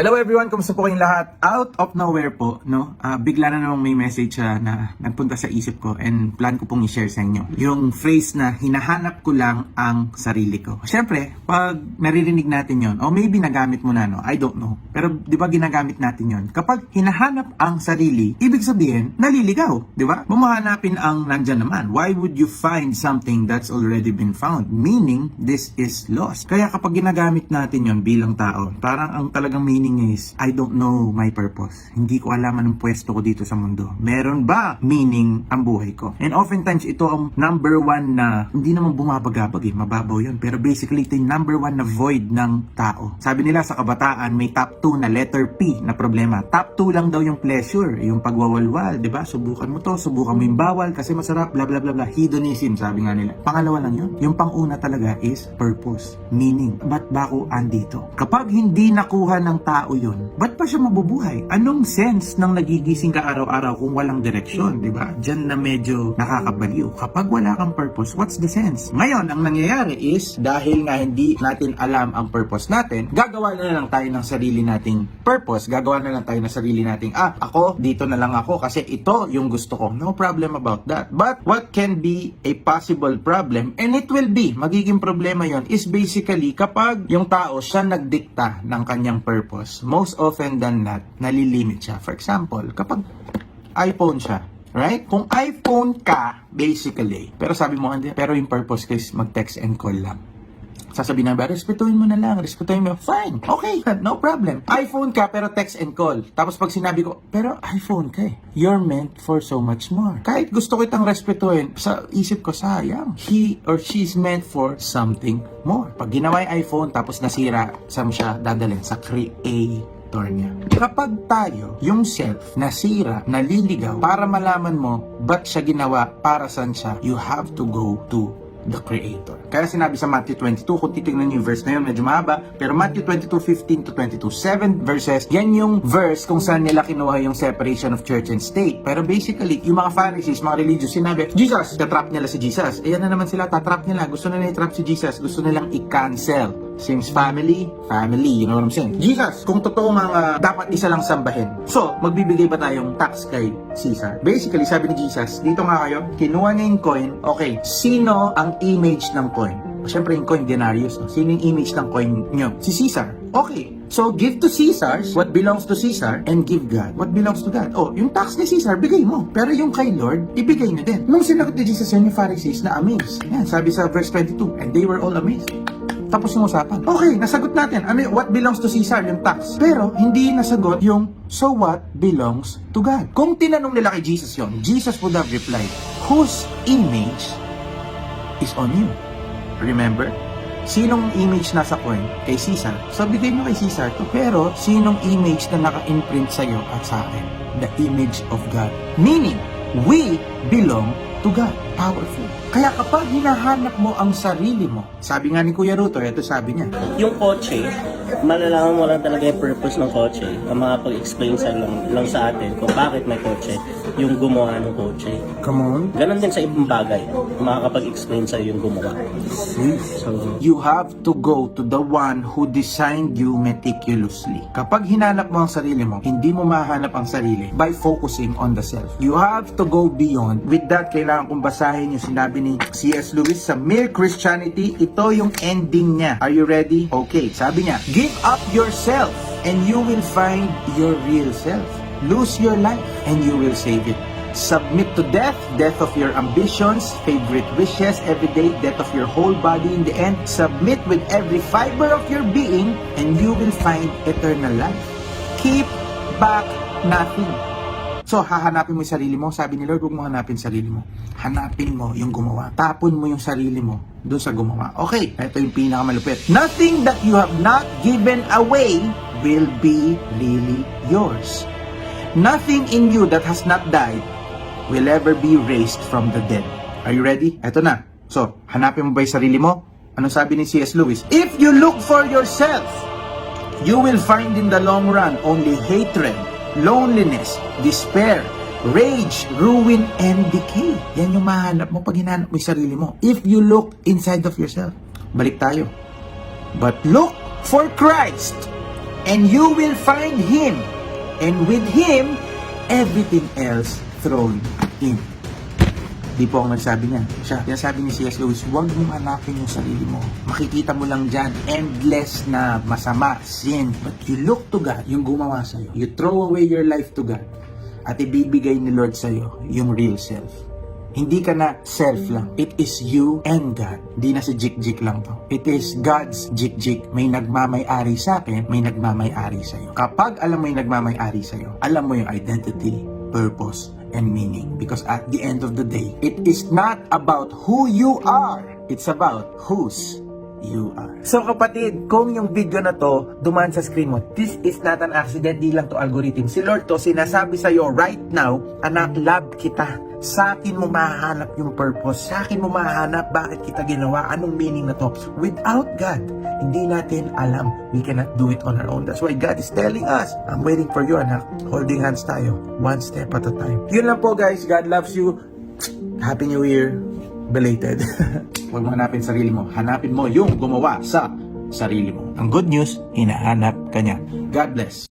Hello everyone, kumusta po kayong lahat? Out of nowhere po, no? Ah, bigla na namang may message ah, na nagpunta sa isip ko and plan ko pong i-share sa inyo. Yung phrase na hinahanap ko lang ang sarili ko. Siyempre, pag naririnig natin yon o maybe nagamit mo na, no? I don't know. Pero di ba ginagamit natin yon? Kapag hinahanap ang sarili, ibig sabihin, naliligaw. Di ba? Mamahanapin ang nandyan naman. Why would you find something that's already been found? Meaning, this is lost. Kaya kapag ginagamit natin yon bilang tao, parang ang talagang meaning is, I don't know my purpose. Hindi ko alam anong pwesto ko dito sa mundo. Meron ba meaning ang buhay ko? And oftentimes, ito ang number one na, hindi naman bumabagabag eh, mababaw yun. Pero basically, ito yung number one na void ng tao. Sabi nila sa kabataan, may top 2 na letter P na problema. Top 2 lang daw yung pleasure, yung pagwawalwal, di ba? Subukan mo to, subukan mo yung bawal kasi masarap, bla bla bla bla. Hedonism, sabi nga nila. Pangalawa lang yun. Yung panguna talaga is purpose, meaning. Ba't ba ako andito? Kapag hindi nakuha ng tao yun, ba't pa siya mabubuhay? Anong sense ng nagigising ka araw-araw kung walang direksyon, di ba? Diyan na medyo nakakabaliw. Kapag wala kang purpose, what's the sense? Ngayon, ang nangyayari is, dahil nga hindi natin alam ang purpose natin, gagawa na lang tayo ng sarili nating purpose. Gagawa na lang tayo ng sarili nating, ah, ako, dito na lang ako kasi ito yung gusto ko. No problem about that. But what can be a possible problem, and it will be, magiging problema yon is basically kapag yung tao siya nagdikta ng kanyang purpose, most often than not, nalilimit siya. For example, kapag iPhone siya, Right? Kung iPhone ka, basically, pero sabi mo, hindi, pero yung purpose ko is mag-text and call lang. Sasabihin na ba, respetuhin mo na lang, respetuhin mo. Fine, okay, no problem. iPhone ka, pero text and call. Tapos pag sinabi ko, pero iPhone ka eh. You're meant for so much more. Kahit gusto ko itang respetuhin, sa isip ko, sayang. He or she's meant for something more. Pag ginawa yung iPhone, tapos nasira, saan siya dadalhin? Sa creator niya. Kapag tayo, yung self, nasira, naliligaw, para malaman mo, ba't siya ginawa, para saan siya, you have to go to the Creator. Kaya sinabi sa Matthew 22, kung titignan niyo yung verse na yun, medyo mahaba, pero Matthew 22, 15 to 22, 7 verses, yan yung verse kung saan nila kinuha yung separation of church and state. Pero basically, yung mga Pharisees, mga religious, sinabi, Jesus, tatrap nila si Jesus. Ayan na naman sila, tatrap nila. Gusto nila i-trap si Jesus. Gusto nilang i-cancel. Since family, family, you know what I'm saying? Jesus, kung totoo nga uh, dapat isa lang sambahin. So, magbibigay ba tayong tax kay Caesar? Basically, sabi ni Jesus, dito nga kayo, kinuha niya yung coin, okay, sino ang image ng coin? Siyempre yung coin, denarius. No? Sino yung image ng coin nyo? Si Caesar. Okay, so give to Caesar what belongs to Caesar and give God what belongs to God. Oh, yung tax ni Caesar, bigay mo. Pero yung kay Lord, ibigay nyo din. Nung sinagot ni Jesus yan, yung Pharisees na amazed. Yan, sabi sa verse 22, and they were all amazed. Tapos yung usapan. Okay, nasagot natin. Ano yung what belongs to Caesar, yung tax. Pero, hindi nasagot yung so what belongs to God. Kung tinanong nila kay Jesus yon, Jesus would have replied, whose image is on you? Remember? Sinong image nasa coin? Kay Caesar. So, bigay mo kay Caesar to. Pero, sinong image na naka-imprint sa'yo at sa akin? The image of God. Meaning, we belong to God. Powerful. Kaya kapag hinahanap mo ang sarili mo, sabi nga ni Kuya Ruto, ito sabi niya, Yung kotse, malalaman mo lang talaga yung purpose ng kotse. Ang makapag-explain sa lang, lang sa atin kung bakit may kotse, yung gumawa ng kotse. Come on. Ganon din sa ibang bagay. Makakapag-explain sa yung gumawa. So, You have to go to the one who designed you meticulously. Kapag hinanap mo ang sarili mo, hindi mo mahanap ang sarili by focusing on the self. You have to go beyond. With that, kailangan kong basahin yung sinabi ni C.S. Lewis sa Mere Christianity. Ito yung ending niya. Are you ready? Okay, sabi niya, Give up yourself and you will find your real self. Lose your life and you will save it. Submit to death, death of your ambitions, favorite wishes, everyday death of your whole body in the end. Submit with every fiber of your being, and you will find eternal life. Keep back nothing. So, hahanapin mo yung sarili mo. Sabi ni Lord, huwag mo hanapin sarili mo. Hanapin mo yung gumawa. Tapon mo yung sarili mo doon sa gumawa. Okay, ito yung pinakamalupit. Nothing that you have not given away will be really yours. Nothing in you that has not died will ever be raised from the dead. Are you ready? Ito na. So, hanapin mo ba yung sarili mo? Ano sabi ni C.S. Lewis? If you look for yourself, you will find in the long run only hatred, loneliness, despair, rage, ruin, and decay. Yan yung mahanap mo pag hinanap mo yung sarili mo. If you look inside of yourself. Balik tayo. But look for Christ and you will find Him. And with Him, everything else thrown in. Di po ako nagsabi niya. Siya, sinasabi ni C.S. Lewis, huwag mong hanapin yung sarili mo. Makikita mo lang dyan, endless na masama, sin. But you look to God, yung gumawa sa'yo. You throw away your life to God. At ibibigay ni Lord sa'yo yung real self. Hindi ka na self lang. It is you and God. Hindi na si Jik-Jik lang to. It is God's Jik-Jik. May nagmamay-ari sa akin, may nagmamay-ari sa'yo. Kapag alam mo yung nagmamay-ari sa'yo, alam mo yung identity, purpose, and meaning. Because at the end of the day, it is not about who you are. It's about whose you are. So kapatid, kung yung video na to dumaan sa screen mo, this is not an accident, di lang to algorithm. Si Lord to sinasabi sa iyo right now, anak, love kita. Sa akin mo mahahanap yung purpose. Sa akin mo mahahanap bakit kita ginawa, anong meaning na to. Without God, hindi natin alam. We cannot do it on our own. That's why God is telling us, I'm waiting for you, anak. Holding hands tayo, one step at a time. Yun lang po guys, God loves you. Happy New Year. Belated. Huwag mo hanapin sarili mo. Hanapin mo yung gumawa sa sarili mo. Ang good news, hinahanap ka niya. God bless.